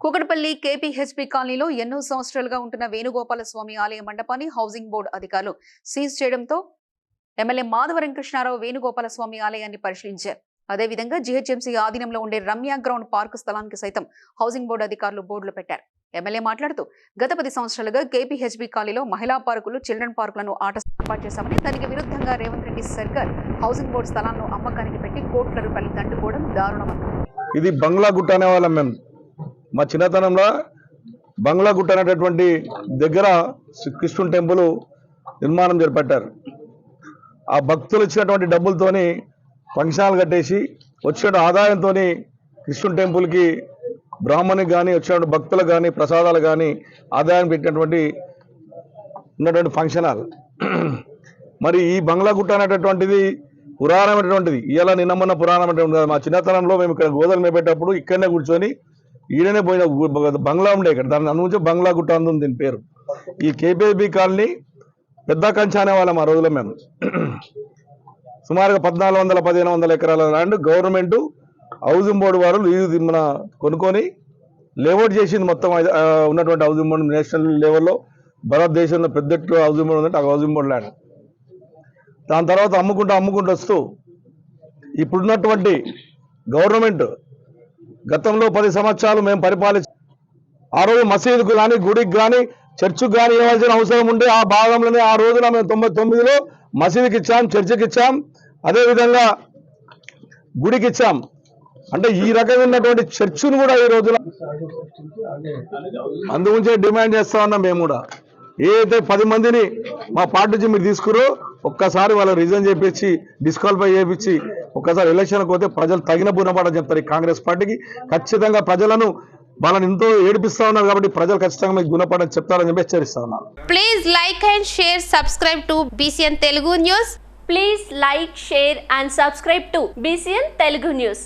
Kukatpally KPHP కాలనీలో ఎన్నో సంవత్సరాలుగా ఉంటున్న వేణుగోపాల స్వామి ఆలయ మండపాన్ని హౌసింగ్ బోర్డు అధికారులు సీజ్ చేయడంతో ఎమ్మెల్యే మాధవరం కృష్ణారావు వేణుగోపాల స్వామి ఆలయాన్ని పరిశీలించారు. అదేవిధంగా జీహెచ్ఎంసీ ఆధీనంలో ఉండే రమ్య గ్రౌండ్ పార్కు స్థలానికి సైతం హౌసింగ్ బోర్డు అధికారులు బోర్డులు పెట్టారు. ఎమ్మెల్యే మాట్లాడుతూ గత పది సంవత్సరాలుగా కేపీహెచ్బీ కాలనీలో మహిళా పార్కులు చిల్డ్రన్ పార్కులను ఆట ఏర్పాటు చేశామని దానికి విరుద్ధంగా రేవంత్ రెడ్డి సర్కార్ హౌసింగ్ బోర్డు స్థలాలను అమ్మకానికి పెట్టి కోట్ల రూపాయలు దండుకోవడం దారుణమన్నారు ఇది బంగ్లా గుట్ట అనేవాళ్ళం మేము. మా చిన్నతనంలో బంగ్లాగుట్ట అనేటటువంటి దగ్గర శ్రీ కృష్ణుని టెంపుల్ నిర్మాణం చేపట్టారు. ఆ భక్తులు ఇచ్చినటువంటి డబ్బులతోని ఫంక్షన్లు కట్టేసి వచ్చిన ఆదాయంతో కృష్ణుని టెంపుల్కి బ్రాహ్మణికి కానీ వచ్చినటువంటి భక్తులకు కానీ ప్రసాదాలు కానీ ఆదాయం పెట్టినటువంటి ఉన్నటువంటి ఫంక్షన్ హాల్. మరి ఈ బంగ్లా గుట్ట అనేటటువంటిది. పురాణమైనటువంటిది ఇలా నిన్న మొన్న పురాణమైనటువంటి కాదు. మా చిన్నతనంలో మేము ఇక్కడ గోదలు మేపేటప్పుడు ఇక్కడనే కూర్చొని ఈయననే పోయిన బంగ్లా ఉండే ఇక్కడ. దాని నుంచి బంగ్లా గుట్ట అందు దీని పేరు. ఈ కేపీబీ కాలనీ పెద్ద కంచ అనేవాళ్ళం ఆ రోజులో మేము. సుమారుగా పద్నాలుగు వందల పదిహేను వందల ఎకరాల ల్యాండ్ గవర్నమెంట్ హౌసింగ్ బోర్డు వారు లీజు మన కొనుక్కొని లేఅవుట్ చేసింది మొత్తం ఉన్నటువంటి హౌసింగ్ బోర్డు నేషనల్ లెవెల్లో భారతదేశంలో పెద్ద హౌసింగ్ బోర్డు ఉందంటే ఆ హౌసింగ్ బోర్డు ల్యాండ్ దాని తర్వాత అమ్ముకుంటూ అమ్ముకుంటూ వస్తూ ఇప్పుడున్నటువంటి గవర్నమెంట్ గతంలో పది సంవత్సరాలు మేము పరిపాలించ ఆ రోజు మసీదుకు కానీ గుడికి కానీ చర్చికి కానీ ఇవ్వాల్సిన అవసరం ఉండే ఆ భాగంలోనే ఆ రోజున మేము తొంభై తొమ్మిదిలో మసీదుకి ఇచ్చాం చర్చికి ఇచ్చాం. అదేవిధంగా గుడికి ఇచ్చాం. అంటే ఈ రకంగా ఉన్నటువంటి చర్చిని కూడా ఈ రోజున అందుగురించే డిమాండ్ చేస్తా ఉన్నాం మేము కూడా. ఏదైతే పది మందిని మా పార్టీ నుంచి మీరు తీసుకురో ఒక్కసారి వాళ్ళ రీజన్ చేపించి డిస్క్వాలిఫై చేపించి ఒకసారి ఎలక్షన్కి పోతే ప్రజలు తగిన గుణపాఠం చెప్తారు ఈ కాంగ్రెస్ పార్టీకి. ఖచ్చితంగా ప్రజలను వాళ్ళని ఎంతో ఏడిపిస్తా ఉన్నారు కాబట్టి ప్రజలు ఖచ్చితంగా మీకు గుణపాఠం చెప్తారని చెప్పి హెచ్చరిస్తా ఉన్నారు please like and share subscribe to BCN Telugu news please like share and subscribe to BCN Telugu news